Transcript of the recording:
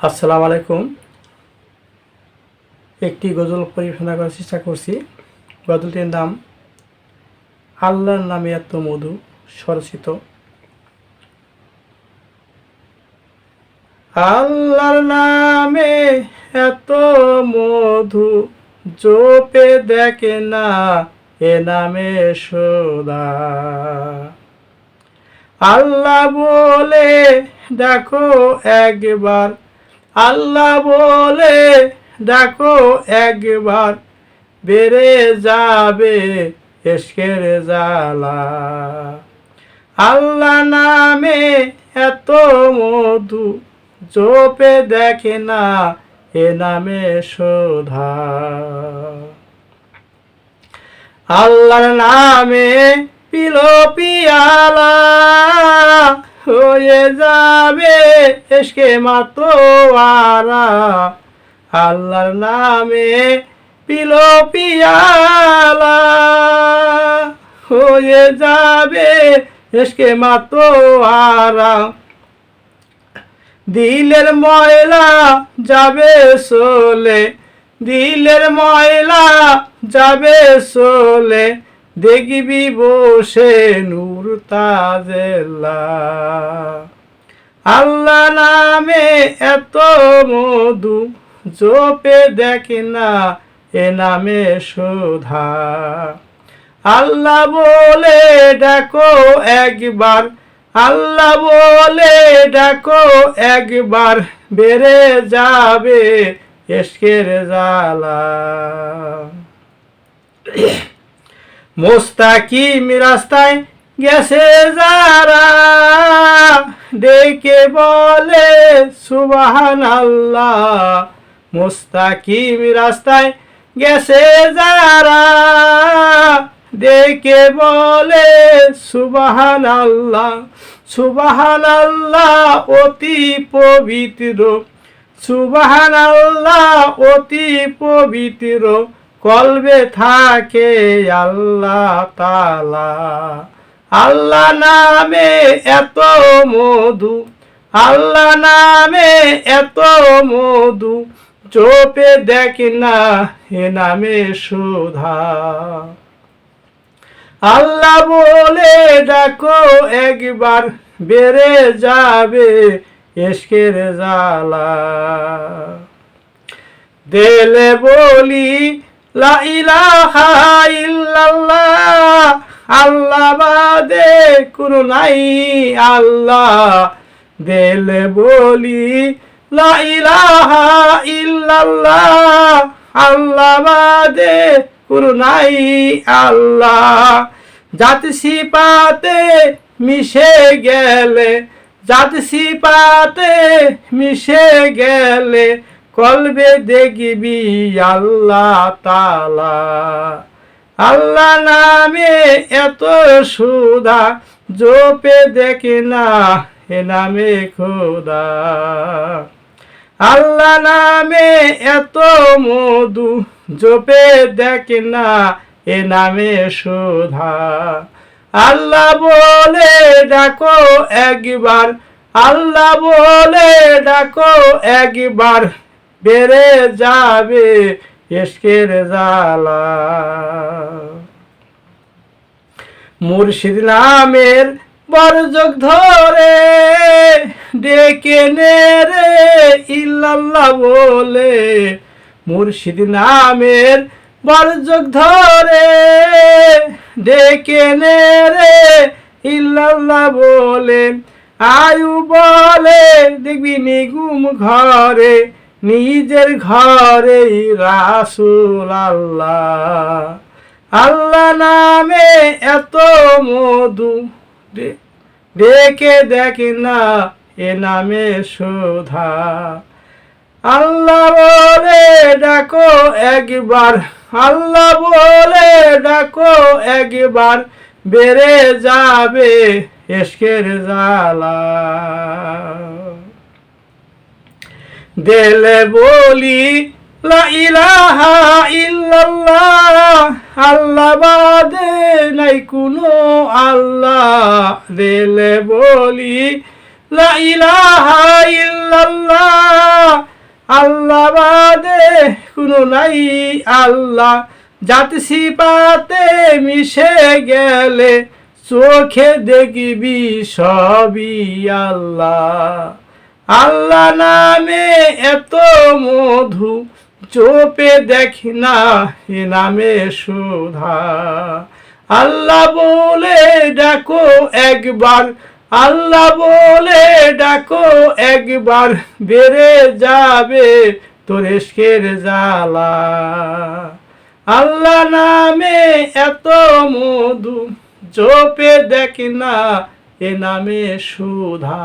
আসসালামু আলাইকুম। একটি গজল পরিবেশনা করার চেষ্টা করছি। গজলটির নাম, আল্লাহর নামে এত মধু স্বরচিত। আল্লাহর নামে এত মধু জোপে দেখে না এ নামে সোদা। আল্লাহ বলে, দেখো একবার আল্লাহ বলে, দেখো, একবার বেড়ে যাবে এসকের জালা আল্লাহ নামে এত মধু জোপে দেখে না, এ নামে শোধা আল্লাহর নামে পিলো পিয়ালা হয়ে যাবে, এসকে মাতোয়ারা আল্লাহর নামে পিলো পিয়ালা। হয়ে যাবে, এসকে মাতোয়ারা দিলের ময়লা যাবে সোলে, দিলের ময়লা যাবে সোলে। দেখবি বসে নূর তাজেল্লা আল্লাহ নামে এত মধু জোপে দেখে না এ নামে শোধা আল্লাহ বলে, ডাকো একবার। আল্লাহ বলে, ডাকো একবার। বেড়ে যাবে এসকের জালা মোস্তাকিম রাস্তায় গেছে যারা। ডেকে বলে সুবাহান আল্লাহ মোস্তাকিম রাস্তায় গেছে যারা। ডেকে বলে সুবাহান আল্লাহ সুবাহান আল্লাহ অতি পবিত্র। সুবাহান আল্লাহ অতি পবিত্র। কলবে থাকে আল্লাহ তালা আল্লাহ নামে এত মধু, আল্লাহ নামে এত মধু, চোপে দেখ না এ নামে সুধা। আল্লাহ বলে ডাকো একবার বেড়ে যাবে এসকের জালা দেলে বলি লা ইলাহা ইল্লাল্লাহ। আল্লাহ বাদে কোনো নাই, আল্লাহ দেলে বলি। লা ইলাহা ইল্লাল্লাহ। আল্লাহ বাদে কোনো নাই, আল্লাহ। জাতি সিপাতে মিশে গেলে, জাতি সিপাতে মিশে গেলে কলবে দেখবি আল্লাহ তালা আল্লাহ নামে এত সুদা, জোপে দেখে না এ নামে খোদা। আল্লাহ নামে এত মধু, জোপে দেখে না এ নামে সুধা। আল্লাহ বলে ডাকো একবার। আল্লাহ বলে ডাকো একবার। বেড়ে যাবে এসকের জালা মুর্শিদ নামের বরযোগ ধরে ডেকে নে রে ইল্লাল্লাহ বলে। মুর্শিদ নামের বরযোগ ধরে ডেকে নে রে ইল্লাল্লাহ বলে। আয়ু বলে, দেখবি নিগুম ঘরে। নিজের ঘরে রাসুল আল্লাহ। আল্লাহ নামে এত মধু ডেকে দেখ না, এ নামে শোধা আল্লাহ বলে, ডাকো একবার। আল্লাহ বলে, ডাকো একবার। বেড়ে যাবে এসকের জালা দেলে বলি ইলাহা ইল্লাল্লাহ, আল্লাহ বাদে নাই কোনো আল্লাহ। দিলে বলি ইলাহা ইল্লাল্লাহ কোনো নাই আল্লাহ। জাতি সিপাতে মিশে গেলে চোখে দেখবি সবই আল্লাহ। আল্লাহ নামে এত মধু চোপে দেখি না, এ নামে সুধা। আল্লাহ বলে, ডাকো একবার। আল্লাহ বলে, ডাকো একবার। বেড়ে যাবে তোরেশকের জ্বালা। আল্লাহ নামে এত মধু জপে দেখ না এ নামে সুধা।